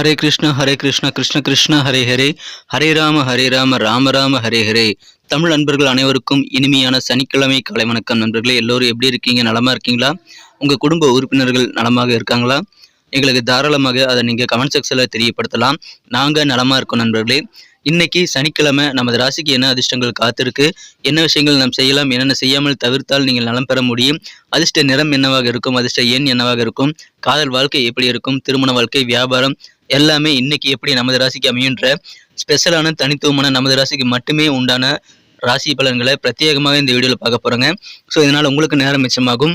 ஹரே கிருஷ்ண ஹரே கிருஷ்ண கிருஷ்ண கிருஷ்ண ஹரே ஹரே. ஹரே ராம ஹரே ராம ராம ராம ஹரே ஹரே. தமிழ் நண்பர்கள் அனைவருக்கும் இனிமையான சனிக்கிழமை காலை வணக்கம் நண்பர்களே. எல்லோரும் எப்படி இருக்கீங்க? நலமா இருக்கீங்களா? உங்க குடும்ப உறுப்பினர்கள் நலமாக இருக்காங்களா? எங்களுக்கு தாராளமாக அதை நீங்க கமெண்ட் செக்ஷனில் தெரியப்படுத்தலாம். நாங்க நலமா இருக்கோம் நண்பர்களே. இன்னைக்கு சனிக்கிழமை நமது ராசிக்கு என்ன அதிர்ஷ்டங்கள் காத்திருக்கு? என்ன விஷயங்கள் நாம் செய்யலாம்? என்னென்ன செய்யாமல் தவிர்த்தால் நீங்கள் நலம் பெற முடியும்? அதிர்ஷ்ட நிறம் என்னவாக இருக்கும்? அதிர்ஷ்ட எண் என்னவாக இருக்கும்? காதல் வாழ்க்கை எப்படி இருக்கும்? திருமண வாழ்க்கை வியாபாரம் எல்லாமே இன்னைக்கு எப்படி நமது ராசிக்கு அமையுன்ற ஸ்பெஷலான தனித்துவமான நமது ராசிக்கு மட்டுமே உண்டான ராசி பலன்களை பிரத்யேகமாக இந்த வீடியோவில் பார்க்க போகிறோங்க ஸோ இதனால் உங்களுக்கு நேரம் மிச்சமாகும்.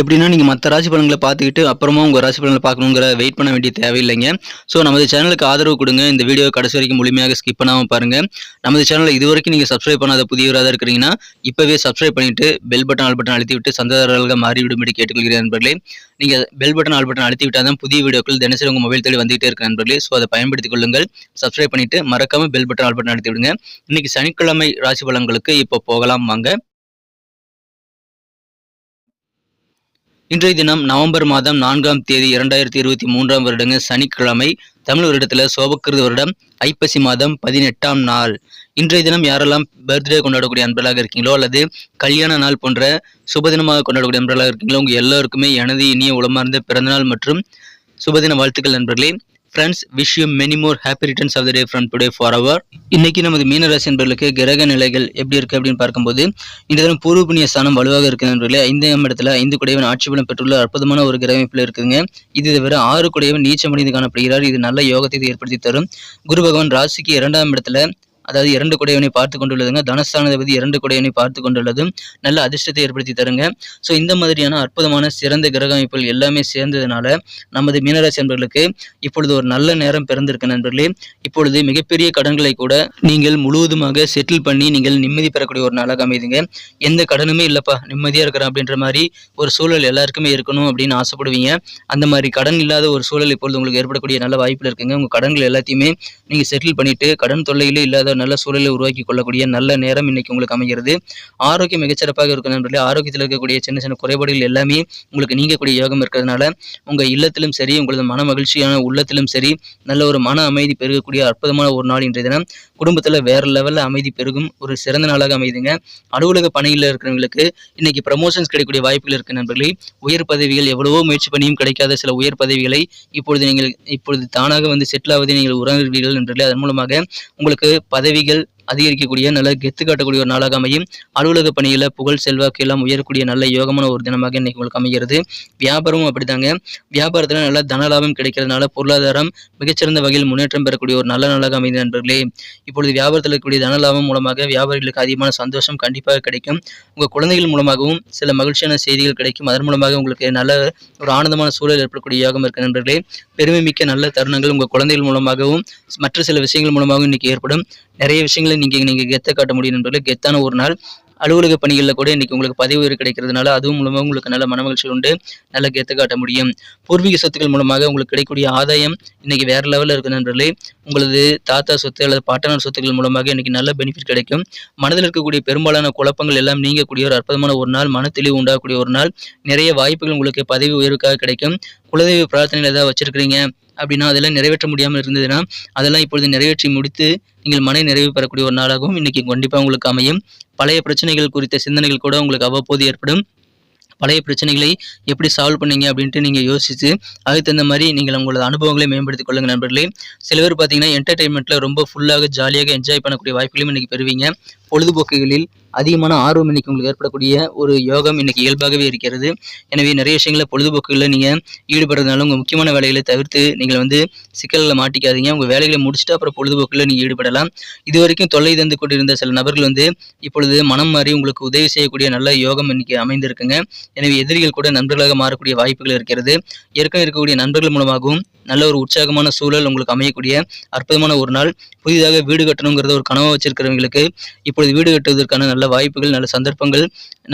எப்படின்னா நீங்கள் மற்ற ராசி பலன்களை பார்த்துக்கிட்டு அப்புறமா உங்கள் ராசி பலன்களை பார்க்கணுங்கிற வெயிட் பண்ண வேண்டிய தேவையில்லைங்க. ஸோ நமது சேனலுக்கு ஆதரவு கொடுங்க. இந்த வீடியோ கடைசி வரைக்கும் முழுமையாக ஸ்கிப் பண்ணாமல் பாருங்கள் நமது சேனலை இது வரைக்கும் நீங்கள் சப்ஸ்கிரைப் பண்ணாத புதியவராக இருக்கிறீங்கன்னா இப்போவே சப்ஸ்கிரைப் பண்ணிவிட்டு பெல் பட்டன் ஆல் பட்டன் அழுத்தி விட்டு சந்ததாரர்களாக மாறிவிடும்படி கேட்டுக்கொள்கிறேன் நண்பர்களே. நீங்கள் பெல் பட்டன் ஆல் பட்டன் அழுத்தி விட்டால் தான் புதிய வீடியோக்கள் தினசரி உங்கள் மொபைல் தேடி வந்துகிட்டே இருக்க நண்பர்களே. ஸோ அதை பயன்படுத்திக் கொள்ளுங்கள். சப்ஸ்கிரைப் பண்ணிவிட்டு மறக்காமல் பெல் பட்டன் ஆல் பட்டன் அழுத்தி விடுங்க. இன்னைக்கு சனிக்கிழமை ராசி பலன்களுக்கு இப்போ போகலாம் வாங்க. இன்றைய தினம் நவம்பர் மாதம் நான்காம் தேதி இரண்டாயிரத்தி இருபத்தி மூன்றாம் வருடங்க சனிக்கிழமை தமிழ் வருடத்தில் சோபக்கிருத வருடம் ஐப்பசி மாதம் பதினெட்டாம் நாள். இன்றைய தினம் யாரெல்லாம் பர்த்டே கொண்டாடக்கூடிய அன்பர்களாக இருக்கீங்களோ அல்லது கல்யாண நாள் போன்ற சுபதினமாக கொண்டாடக்கூடிய அன்பர்களாக இருக்கீங்களோ உங்கள் எல்லோருக்குமே எனது இனிய உளமார்ந்த பிறந்தநாள் மற்றும் சுபதின வாழ்த்துக்கள் நண்பர்களே. Friends wish you many more happy returns of the day from today for அவர் இன்னைக்கு நமது மீனராசி என்பர்களுக்கு கிரக நிலைகள் எப்படி இருக்கு அப்படின்னு பார்க்கும்போது இந்த தினம் பூர்வ புண்ணிய ஸ்தானம் வலுவாக இருக்குது நண்பர்களே. ஐந்தாம் இடத்துல ஐந்து குடையவன் ஆட்சி பலம் பெற்றுள்ள அற்புதமான ஒரு கிரகமைப்பில் இருக்குங்க இது தவிர ஆறு குடையவன் நீச்சமடைந்து காணப்படுகிறார் இது நல்ல யோகத்தை இது ஏற்படுத்தி தரும். குரு பகவான் ராசிக்கு இரண்டாம் இடத்துல அதாவது இரண்டு குடையவனை பார்த்து கொண்டுள்ளதுங்க. தனஸ்தானாதிபதி இரண்டு குடையவனை பார்த்து கொண்டுள்ளதும் நல்ல அதிர்ஷ்டத்தை ஏற்படுத்தி தருங்க. ஸோ இந்த மாதிரியான அற்புதமான சிறந்த கிரக அமைப்புகள் எல்லாமே சேர்ந்ததுனால நமது மீனராசி நண்பர்களுக்கு இப்பொழுது ஒரு நல்ல நேரம் பிறந்திருக்கு நண்பர்களே. இப்பொழுது மிகப்பெரிய கடன்களை கூட நீங்கள் முழுவதுமாக செட்டில் பண்ணி நீங்கள் நிம்மதி பெறக்கூடிய ஒரு நாளாக அமைதுங்க. எந்த கடனுமே இல்லைப்பா நிம்மதியாக இருக்கிறேன் அப்படின்ற மாதிரி ஒரு சூழல் எல்லாருக்குமே இருக்கணும் அப்படின்னு ஆசைப்படுவீங்க. அந்த மாதிரி கடன் இல்லாத ஒரு சூழல் இப்பொழுது உங்களுக்கு ஏற்படக்கூடிய நல்ல வாய்ப்பில் இருக்குங்க. உங்கள் கடன்கள் எல்லாத்தையுமே நீங்கள் செட்டில் பண்ணிட்டு கடன் தொல்லையிலே இல்லாத நல்ல சூழலை உருவாக்கி கொள்ளக்கூடிய நல்ல நேரம் இன்னைக்கு உங்களுக்கு அமைகிறது. ஆரோக்கியம் மிகச்சிறப்பாக இருக்கும் நண்பர்களே ஆரோக்கியத்தில் இருக்கக்கூடிய சின்ன சின்ன குறைபாடுகள் எல்லாமே உங்களுக்கு நீங்கக்கூடிய யோகம் இருக்கிறதுனால உங்கள் இல்லத்திலும் சரி உங்களது மன மகிழ்ச்சியான உள்ளத்திலும் சரி நல்ல ஒரு மன அமைதி பெருகக்கூடிய அற்புதமான ஒரு நாள் இன்றைய தினம். குடும்பத்தில் வேற லெவலில் அமைதி பெருகும் ஒரு சிறந்த நாளாக அமைதுங்க. அலுவலக பணியில் இருக்கிறவங்களுக்கு இன்னைக்கு ப்ரமோஷன்ஸ் கிடைக்கக்கூடிய வாய்ப்புகள் இருக்கு நண்பர்களே. உயர் பதவிகள் எவ்வளவோ முயற்சி பண்ணியும் கிடைக்காத சில உயர் பதவிகளை இப்பொழுது நீங்கள் இப்பொழுது தானாக வந்து செட்டில் ஆவதை நீங்கள் உணர்கிறீர்கள் நண்பர்களே. அதன் மூலமாக உங்களுக்கு பதவிகள் அதிகரிக்கக்கூடிய நல்ல கெத்து காட்டக்கூடிய ஒரு நாளாக அமையும். அலுவலக பணியில் புகழ் செல்வாக்கு எல்லாம் உயரக்கூடிய நல்ல யோகமான ஒரு தினமாக இன்னைக்கு உங்களுக்கு அமைகிறது. வியாபாரமும் அப்படித்தாங்க. வியாபாரத்தில் நல்ல தனலாபம் கிடைக்கிறதுனால பொருளாதாரம் மிகச்சிறந்த வகையில் முன்னேற்றம் பெறக்கூடிய ஒரு நல்ல நாளாக அமைந்த நண்பர்களே. இப்பொழுது வியாபாரத்தில் இருக்கக்கூடிய தனலாபம் மூலமாக வியாபாரிகளுக்கு அதிகமான சந்தோஷம் கண்டிப்பாக கிடைக்கும். உங்கள் குழந்தைகள் மூலமாகவும் சில மகிழ்ச்சியான செய்திகள் கிடைக்கும். அதன் மூலமாக உங்களுக்கு நல்ல ஒரு ஆனந்தமான சூழல் ஏற்படக்கூடிய யோகம் இருக்கு நண்பர்களே. பெருமை மிக்க நல்ல தருணங்கள் உங்கள் குழந்தைகள் மூலமாகவும் மற்ற சில விஷயங்கள் மூலமாகவும் இன்னைக்கு ஏற்படும். நிறைய விஷயங்களை நீங்க நீங்கள் கெத்த காட்ட முடியும் நண்பர்களே கெத்தான ஒரு நாள். அலுவலக பணிகளில் கூட இன்னைக்கு உங்களுக்கு பதவி உயர் கிடைக்கிறதுனால அதுவும் மூலமாக உங்களுக்கு நல்ல மனமகிழ்ச்சி உண்டு. நல்ல கெத்து காட்ட முடியும். பூர்வீக சொத்துக்கள் மூலமாக உங்களுக்கு கிடைக்கக்கூடிய ஆதாயம் இன்னைக்கு வேற லெவலில் இருக்கு நண்பர்களே. உங்களது தாத்தா சொத்து அல்லது பாட்டனார் சொத்துக்கள் மூலமாக இன்னைக்கு நல்ல பெனிஃபிட் கிடைக்கும். மனதில் இருக்கக்கூடிய பெரும்பாலான குழப்பங்கள் எல்லாம் நீங்கக்கூடிய ஒரு அற்புதமான ஒரு நாள் மன தெளிவு உண்டாகக்கூடிய ஒரு நாள். நிறைய வாய்ப்புகள் உங்களுக்கு பதவி உயர்வுக்காக கிடைக்கும். குலதெய்வ பிரார்த்தனையில் ஏதாவது வச்சிருக்கிறீங்க? அப்படின்னா அதெல்லாம் நிறைவேற்ற முடியாமல் இருந்ததுன்னா அதெல்லாம் இப்பொழுது நிறைவேற்றி முடித்து நீங்கள் மன நிறைவு பெறக்கூடிய ஒரு நாளாகவும் இன்னைக்கு கண்டிப்பாக உங்களுக்கு அமையும். பழைய பிரச்சனைகள் குறித்த சிந்தனைகள் கூட உங்களுக்கு அவ்வப்போது ஏற்படும். பழைய பிரச்சனைகளை எப்படி சால்வ் பண்ணீங்க அப்படின்ட்டு நீங்கள் யோசித்து அதுக்கு தகுந்த மாதிரி நீங்கள் உங்களோட அனுபவங்களை மேம்படுத்திக் கொள்ளுங்க நண்பர்களே. சில பேர் பார்த்தீங்கன்னா என்டர்டைன்மெண்ட்டில் ரொம்ப ஃபுல்லாக ஜாலியாக என்ஜாய் பண்ணக்கூடிய வாய்ப்புகளையும் இன்றைக்கி பெறுவீங்க. பொழுதுபோக்குகளில் அதிகமான ஆர்வம் இன்னைக்கு உங்களுக்கு ஏற்படக்கூடிய ஒரு யோகம் இன்னைக்கு இயல்பாகவே இருக்கிறது. எனவே நிறைய விஷயங்களை பொழுதுபோக்குகளில் நீங்கள் ஈடுபடுறதுனால உங்கள் முக்கியமான வேலைகளை தவிர்த்து நீங்கள் வந்து சிக்கலில் மாட்டிக்காதீங்க. உங்கள் வேலைகளை முடிச்சுட்டு அப்புறம் பொழுதுபோக்கில் நீங்கள் ஈடுபடலாம். இது வரைக்கும் தொல்லை தந்து கொண்டிருந்த சில நபர்கள் வந்து இப்பொழுது மனம் மாறி உங்களுக்கு உதவி செய்யக்கூடிய நல்ல யோகம் இன்னைக்கு அமைந்திருக்குங்க. எனவே எதிரிகள் கூட நண்பர்களாக மாறக்கூடிய வாய்ப்புகள் இருக்கிறது. ஏற்கனவே இருக்கக்கூடிய நண்பர்கள் மூலமாகவும் நல்ல ஒரு உற்சாகமான சூழல் உங்களுக்கு அமையக்கூடிய அற்புதமான ஒரு நாள். புதிதாக வீடு கட்டணுங்கிறத ஒரு கனவை வச்சிருக்கிறவங்களுக்கு இப்பொழுது வீடு கட்டுவதற்கான நல்ல வாய்ப்புகள் நல்ல சந்தர்ப்பங்கள்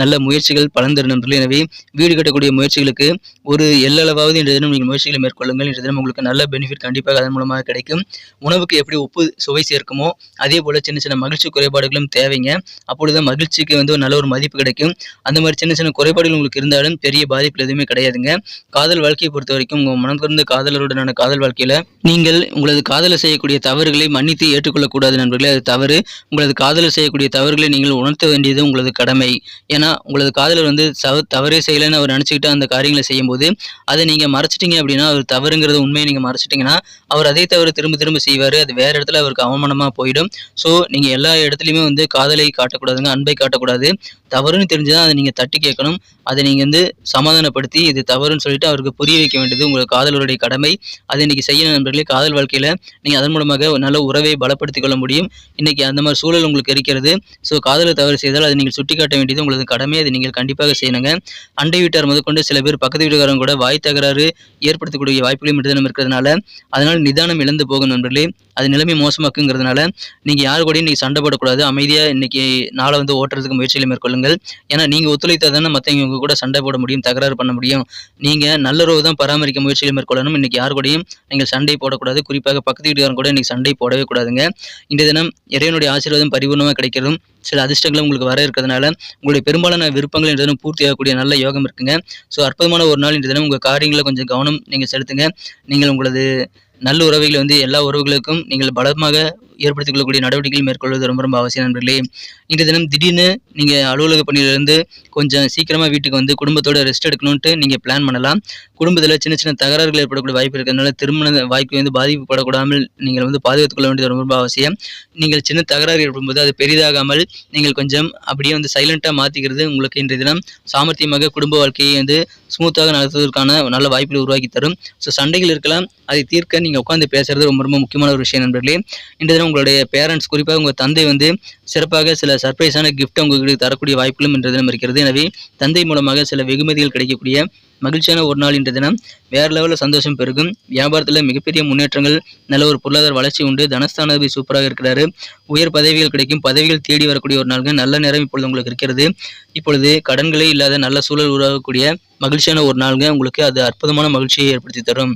நல்ல முயற்சிகள் பலன் தரும் எனவே வீடு கட்டக்கூடிய முயற்சிகளுக்கு ஒரு எல்லளவாவது இன்றைய தினம் நீங்கள் முயற்சிகளை மேற்கொள்ளுங்கள். இன்றைய தினம் உங்களுக்கு நல்ல பெனிஃபிட் கண்டிப்பாக அதன் மூலமாக கிடைக்கும். உணவுக்கு எப்படி உப்பு சுவை சேர்க்குமோ அதே போல் சின்ன சின்ன மகிழ்ச்சி குறைபாடுகளும் தேவைங்க. அப்பொழுதுதான் மகிழ்ச்சிக்கு வந்து ஒரு நல்ல ஒரு மதிப்பு கிடைக்கும். அந்த மாதிரி சின்ன சின்ன குறைபாடுகள் உங்களுக்கு இருந்தாலும் பெரிய பாதிப்பு எதுவுமே கிடையாதுங்க. காதல் வாழ்க்கையை பொறுத்த வரைக்கும் உங்கள் மனம் திறந்த காதலருடனான காதல் வாழ்க்கையில் நீங்கள் உங்களது காதலை செய்யக்கூடிய தவறுகளை மன்னித்து ஏற்றுக்கொள்ளக்கூடாது நண்பர்களே. அது தவறு. உங்களது காதலில் செய்யக்கூடிய தவறுகளை நீங்கள் உணர்த்த வேண்டியது உங்களது கடமை. ஏன்னா உங்களது காதலர் வந்து சவ- தவறே செய்யலைன்னு அவர் நினச்சிக்கிட்டு அந்த காரியங்களை செய்யும்போது அதை நீங்கள் மறைச்சிட்டீங்க அப்படின்னா அவர் தவறுங்கிறது உண்மையை நீங்கள் மறைச்சிட்டிங்கன்னா அவர் அதே தவறு திரும்ப திரும்ப செய்வார். அது வேறு இடத்துல அவருக்கு அவமானமாக போயிடும். ஸோ நீங்கள் எல்லா இடத்துலையுமே வந்து காதலை காட்டக்கூடாதுங்க அன்பை காட்டக்கூடாது. தவறுன்னு தெரிஞ்சுதான் அதை நீங்கள் தட்டி கேட்கணும். அதை நீங்கள் வந்து சமாதானப்படுத்தி இது தவறுன்னு சொல்லிட்டு அவருக்கு புரிய வைக்க வேண்டியது உங்கள் காதலருடைய கடமை. அதை இன்னைக்கு செய்யணும் நண்பர்களே காதல் வாழ்க்கையில் நீங்கள் அதன் மூலமாக நல்ல உறவை பலப்படுத்திக் கொள்ள முடியும். இன்னைக்கு அந்த மாதிரி சூழல் உங்களுக்கு இருக்கிறது. ஸோ காதலை தவறு செய்தால் அதை நீங்கள் சுட்டிக்காட்ட வேண்டியது உங்களது கடமை. அதை நீங்கள் கண்டிப்பாக செய்யணுங்க. அண்டை வீட்டார் முதற்கொண்டு சில பேர் பக்கத்து வீட்டுக்காரங்க கூட வாய் தகராறு ஏற்படுத்தக்கூடிய வாய்ப்புகளும் இடம் இருக்கிறதுனால அதனால் நிதானம் இழந்து போகும் நண்பர்களே. அது நிலைமை மோசமாக்குங்கிறதுனால நீங்கள் யார் கூடயும் இன்னைக்கு சண்டை போடக்கூடாது. அமைதியாக இன்னைக்கு நாளை வந்து ஓட்டுறதுக்கு முயற்சிகளை மேற்கொள்ளுங்கள். ஏன்னா நீங்கள் ஒத்துழைத்தால் தானே மற்றவங்க கூட சண்டை போட முடியும் தகராறு பண்ண முடியும். நீங்கள் நல்லுறவு தான் பராமரிக்க முயற்சிகளை மேற்கொள்ளணும். இன்னைக்கு யார் கூடயும் நீங்கள் சண்டை போடக்கூடாது. குறிப்பாக பக்கத்து வீட்டுக்காரங்க கூட இன்னைக்கு சண்டை போடவே கூடாதுங்க. இன்றைய தினம் இறைவனுடைய ஆசீர்வாதம் பரிபூர்ணமாக வைக்கிறதும் சில அதிர்ஷ்டங்களும் உங்களுக்கு வர இருக்கிறதுனால உங்களுடைய பெரும்பாலான விருப்பங்கள் இன்றைய தினம் பூர்த்தியாகக்கூடிய நல்ல யோகம் இருக்குங்க. ஸோ அற்புதமான ஒரு நாள் இன்றைய தினம் உங்கள் காரியங்களை கொஞ்சம் கவனம் நீங்கள் செலுத்துங்க. நீங்கள் உங்களது நல்ல உறவுகளை வந்து எல்லா உறவுகளுக்கும் நீங்கள் பலமாக ஏற்படுத்திக் கொள்ளக்கூடிய நடவடிக்கைகள் மேற்கொள்வது ரொம்ப ரொம்ப அவசியம் நண்பர்களே. இன்றைய தினம் திடீர்னு நீங்கள் அலுவலக பணியிலிருந்து கொஞ்சம் சீக்கிரமாக வீட்டுக்கு வந்து குடும்பத்தோட ரெஸ்ட் எடுக்கணும்ட்டு நீங்கள் பிளான் பண்ணலாம். குடும்பத்தில் சின்ன சின்ன தகராறுகள் ஏற்படக்கூடிய வாய்ப்பு இருக்கிறதுனால திருமண வாய்ப்பு வந்து பாதிக்கப்படக்கூடாமல் நீங்கள் வந்து பாதுகாத்துக் கொள்ள வேண்டியது ரொம்ப ரொம்ப அவசியம். நீங்கள் சின்ன தகராறு ஏற்படும்போது அது பெரிதாகாமல் நீங்கள் கொஞ்சம் அப்படியே வந்து சைலண்ட்டாக மாற்றிக்கிறது உங்களுக்கு இன்றைய தினம் சாமர்த்தியமாக குடும்ப வாழ்க்கையை வந்து ஸ்மூத்தாக நடத்துவதற்கான நல்ல வாய்ப்புகளை உருவாக்கி தரும். ஸோ சண்டைகள் இருக்கலாம் அதை தீர்க்க நீங்கள் உட்காந்து பேசுறது ரொம்ப ரொம்ப முக்கியமான ஒரு விஷயம் நண்பர்களே. இன்றைய தினம் உங்களுடைய பேரண்ட்ஸ் குறிப்பாக உங்கள் தந்தை வந்து சிறப்பாக சில சர்ப்ரைஸான கிஃப்ட் உங்களுக்கு தரக்கூடிய வாய்ப்புகளும் இன்றைய தினம் இருக்கிறது. எனவே தந்தை மூலமாக சில வெகுமதிகள் கிடைக்கக்கூடிய மகிழ்ச்சியான ஒரு நாள் இன்றைய தினம். வேறு லெவலில் சந்தோஷம் பெருகும். வியாபாரத்தில் மிகப்பெரிய முன்னேற்றங்கள் நல்ல ஒரு பொருளாதார வளர்ச்சி உண்டு. தனஸ்தானாதிபதி சூப்பராக இருக்கிறாரு. உயர் பதவிகள் கிடைக்கும். பதவிகள் தேடி வரக்கூடிய ஒரு நாள்கள் நல்ல நேரம் இப்பொழுது உங்களுக்கு இருக்கிறது. இப்பொழுது கடன்களே இல்லாத நல்ல சூழல் உருவாகக்கூடிய மகிழ்ச்சியான ஒரு நாள்கள் உங்களுக்கு அது அற்புதமான மகிழ்ச்சியை ஏற்படுத்தி தரும்.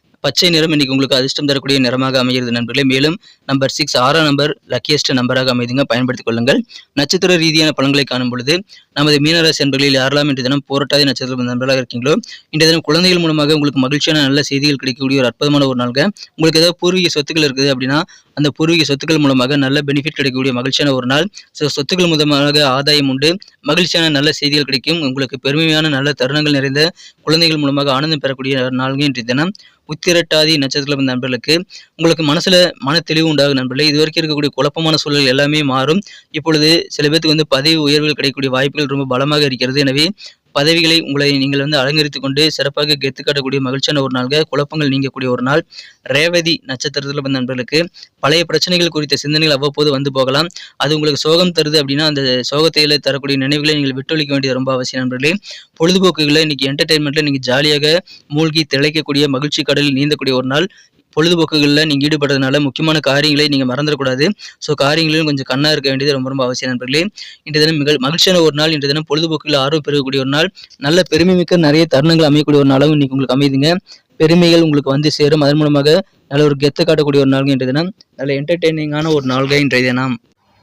பச்சை நிறம் இன்னைக்கு உங்களுக்கு அதிர்ஷ்டம் தரக்கூடிய நிறமாக அமைகிறது நண்பர்களே. மேலும் நம்பர் சிக்ஸ் ஆறாம் நம்பர் லக்கியஸ்ட் நம்பராக அமைதுங்க. பயன்படுத்திக் கொள்ளுங்கள். நட்சத்திர ரீதியான பலன்களை காணும் பொழுது நமது மீனராசி நண்பர்களில் யாரெல்லாம் இன்று தினம் போராட்டாதி நட்சத்திர நண்பர்களாக இருக்கீங்களோ இன்றைய தினம் குழந்தைகள் மூலமாக உங்களுக்கு மகிழ்ச்சியான நல்ல செய்திகள் கிடைக்கக்கூடிய ஒரு அற்புதமான ஒரு நாள்கள் உங்களுக்கு ஏதாவது பூர்வீக சொத்துக்கள் இருக்குது அப்படின்னா அந்த பூர்வீக சொத்துக்கள் மூலமாக நல்ல பெனிஃபிட் கிடைக்கக்கூடிய மகிழ்ச்சியான ஒரு நாள். ஸோ சொத்துக்கள் மூலமாக ஆதாயம் உண்டு. மகிழ்ச்சியான நல்ல செய்திகள் கிடைக்கும். உங்களுக்கு பெருமையான நல்ல தருணங்கள் நிறைந்த குழந்தைகள் மூலமாக ஆனந்தம் பெறக்கூடிய நாள்கள் இன்றைய தினம். உத்திரட்டாதி நட்சத்திரம் நண்பர்களுக்கு உங்களுக்கு மனசுல மன தெளிவு உண்டாகும் நண்பர்களே. இது வரைக்கும் இருக்கக்கூடிய குழப்பமான சூழல் எல்லாமே மாறும். இப்பொழுது சில பேருக்கு வந்து பதவி உயர்வுகள் கிடைக்கக்கூடிய வாய்ப்புகள் ரொம்ப பலமாக இருக்கிறது. எனவே பதவிகளை உங்களை நீங்கள் வந்து அலங்கரித்துக் கொண்டு சிறப்பாக கெத்து காட்டக்கூடிய மகிழ்ச்சியான ஒரு நாள்கள் குழப்பங்கள் நீங்கக்கூடிய ஒரு நாள். ரேவதி நட்சத்திரத்தில் வந்த நண்பர்களுக்கு பழைய பிரச்சனைகள் குறித்த சிந்தனைகள் அவ்வப்போது வந்து போகலாம். அது உங்களுக்கு சோகம் தருது அப்படின்னா அந்த சோகத்தையில் தரக்கூடிய நினைவுகளை நீங்கள் விட்டொழிக்க வேண்டியது ரொம்ப அவசியம் நண்பர்களே. பொழுதுபோக்குகளை இன்னைக்கு என்டர்டைன்மெண்ட்டில் நீங்கள் ஜாலியாக மூழ்கி திளைக்கக்கூடிய மகிழ்ச்சி கடலில் நீந்தக்கூடிய ஒரு நாள். பொழுதுபோக்குகளில் நீங்கள் ஈடுபடுறதுனால முக்கியமான காரியங்களை நீங்கள் மறந்துடக்கூடாது. ஸோ காரியங்களிலும் கொஞ்சம் கண்ணாக இருக்க வேண்டியது ரொம்ப ரொம்ப அவசியம் நண்பர்களே. இன்றைய தினம் மிக மகிழ்ச்சியான ஒரு நாள். இன்றைய தினம் பொழுதுபோக்கில் ஆர்வம் பெறக்கூடிய ஒரு நாள். நல்ல பெருமைமிக்க நிறைய தருணங்கள் அமையக்கூடிய ஒரு நாளாகவும் இன்னைக்கு உங்களுக்கு அமைதுங்க பெருமைகள் உங்களுக்கு வந்து சேரும். அதன் மூலமாக நல்ல ஒரு கெத்து காட்டக்கூடிய ஒரு நாள்கள் இன்றைய தினம். நல்ல என்டர்டெய்னிங்கான ஒரு நாள்கள் இன்றைய தினம்.